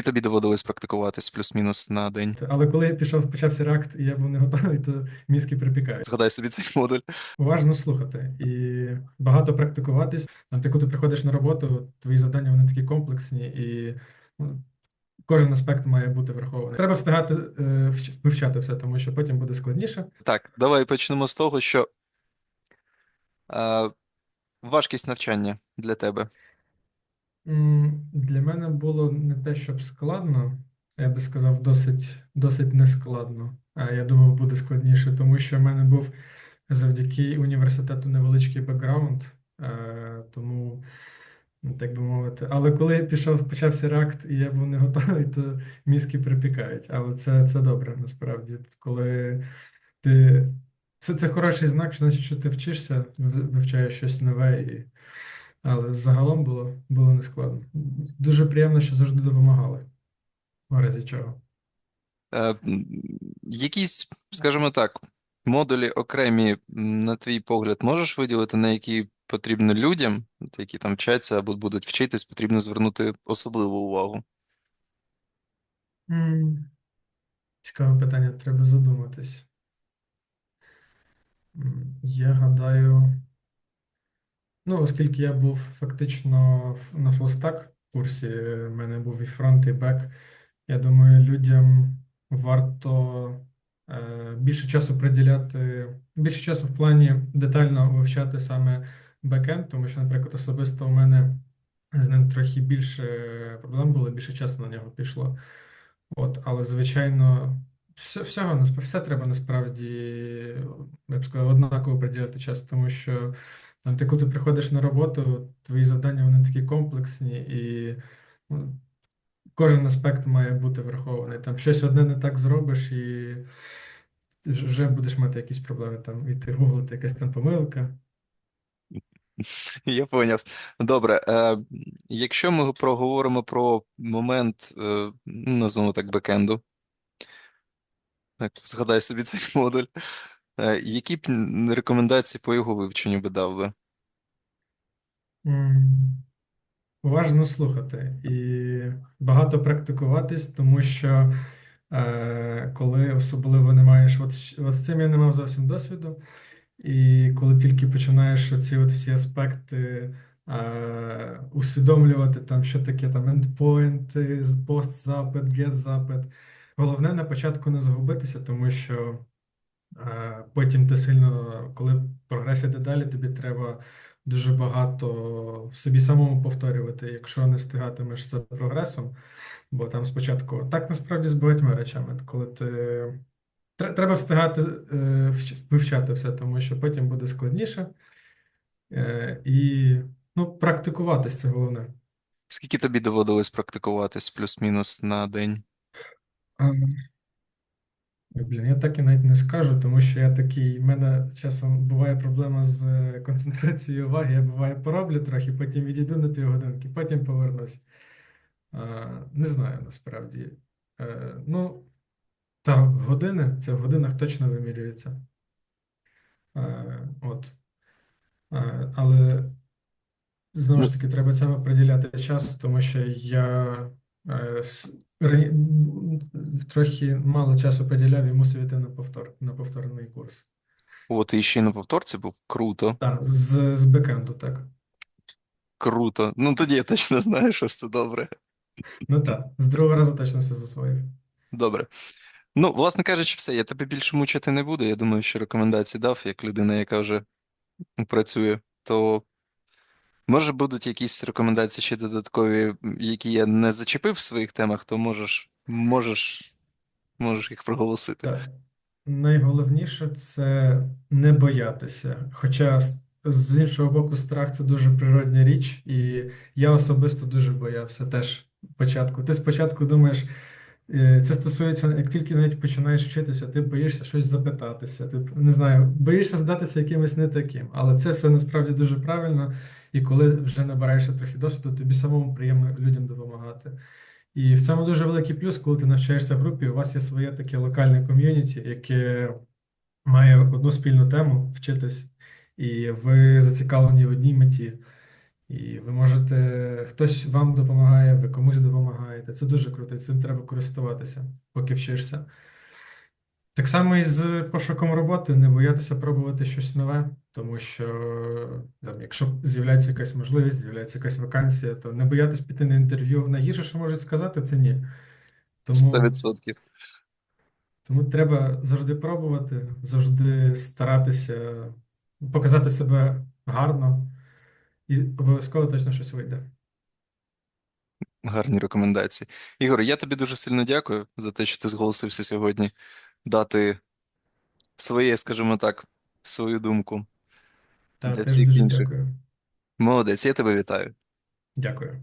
Скільки тобі доводилось практикуватись плюс-мінус на день? Але коли я пішов, почався реакт, і я був не готовий, то мізки припікають. Згадай собі цей модуль. Уважно слухати і багато практикуватись. Там, ти коли ти приходиш на роботу, твої завдання вони такі комплексні, і ну, кожен аспект має бути врахований. Треба встигати е, вивчати все, тому що потім буде складніше. Так, давай почнемо з того, що е, важкість навчання для тебе. Для мене було не те, щоб складно, я би сказав, досить, досить нескладно. А я думав, буде складніше, тому що в мене був завдяки університету невеличкий бекграунд, е, тому, ну, так би мовити. Але коли пішов, почався реакт, і я був не готовий, то мізки припікають. Але це, це добре, насправді. Коли ти... Це, це хороший знак, значить, що ти вчишся, вивчаєш щось нове і. Але загалом було, було нескладно. Дуже приємно, що завжди допомагали. В разі чого. Е, якісь, скажімо так, модулі окремі, на твій погляд, можеш виділити, на які потрібно людям, які там вчаться або будуть вчитись, потрібно звернути особливу увагу? Цікаве питання, треба задуматись. Я гадаю, ну, оскільки я був фактично на фулстак курсі, в мене був і фронт, і бек, я думаю, людям варто е, більше часу приділяти, більше часу в плані детально вивчати саме бекенд, тому що, наприклад, особисто у мене з ним трохи більше проблем було, більше часу на нього пішло. От, але, звичайно, все, всього, все треба насправді, я б сказав, однаково приділяти час, тому що там, ти, коли ти приходиш на роботу, твої завдання вони такі комплексні, і ну, кожен аспект має бути врахований. Там щось одне не так зробиш, і вже будеш мати якісь проблеми, там, іти гуглити, якась там помилка. Я поняв. Добре, е, якщо ми проговоримо про момент, е, ну, назвемо так, бекенду, так, згадай собі цей модуль, які б рекомендації по його вивченню би дав би? Уважно слухати і багато практикуватись, тому що е, коли особливо не маєш, от, от з цим я не мав зовсім досвіду, і коли тільки починаєш оці от всі аспекти е, усвідомлювати, там, що таке там ендпоінти, пост-запит, get-запит, головне на початку не загубитися, тому що Е, Потім ти сильно, коли прогрес іде далі, тобі треба дуже багато собі самому повторювати, якщо не встигатимеш за прогресом, бо там спочатку так насправді з багатьма речами, коли ти треба встигати е, вивчати все, тому що потім буде складніше. Е, І ну, практикуватись це головне. Скільки тобі доводилось практикуватись плюс-мінус на день? Блін, я так і навіть не скажу, тому що я такий, в мене часом буває проблема з е, концентрацією уваги, я буває пороблю трохи, потім відійду на півгодинки, потім повернусь. А, не знаю насправді. Е, ну, та години, це в годинах точно вимірюється. Е, от. Е, але знову ж таки, треба цьому приділяти час, тому що я е, с- трохи мало часу приділяв і мусив іти на повтор, на повторний курс. О, ти ще й на повторці був? Круто, Так, з, з бекенду, так. круто. Ну тоді я точно знаю, що все добре. Ну так, з другого разу точно все засвоїв. Добре. Ну, власне кажучи, все, я тебе більше мучити не буду. Я думаю, що рекомендації дав, як людина, яка вже працює, то може будуть якісь рекомендації ще додаткові, які я не зачепив в своїх темах, то можеш, можеш, можеш їх проголосити. Так. Найголовніше це не боятися. Хоча з- іншого боку, страх це дуже природня річ, і я особисто дуже боявся теж спочатку. Ти спочатку думаєш, е, це стосується, як тільки навіть починаєш вчитися, ти боїшся щось запитатися, ти не знаю, боїшся здатися якимось не таким. Але це все насправді дуже правильно, і коли вже набираєшся трохи досвіду, тобі самому приємно людям допомагати. І в цьому дуже великий плюс, коли ти навчаєшся в групі, у вас є своє таке локальне ком'юніті, яке має одну спільну тему вчитись, і ви зацікавлені в одній меті. І ви можете, хтось вам допомагає, ви комусь допомагаєте. Це дуже круто, і цим треба користуватися, поки вчишся. Так само і з пошуком роботи, не боятися пробувати щось нове, тому що там, якщо з'являється якась можливість, з'являється якась вакансія, то не боятися піти на інтерв'ю. Найгірше, що можуть сказати, це ні. Тому, 100%. тому треба завжди пробувати, завжди старатися показати себе гарно, і обов'язково точно щось вийде. Гарні рекомендації. Ігор, я тобі дуже сильно дякую за те, що ти зголосився сьогодні дати своє, скажімо так, свою думку Та для всіх інших. дякую. Молодець, я тебе вітаю. Дякую.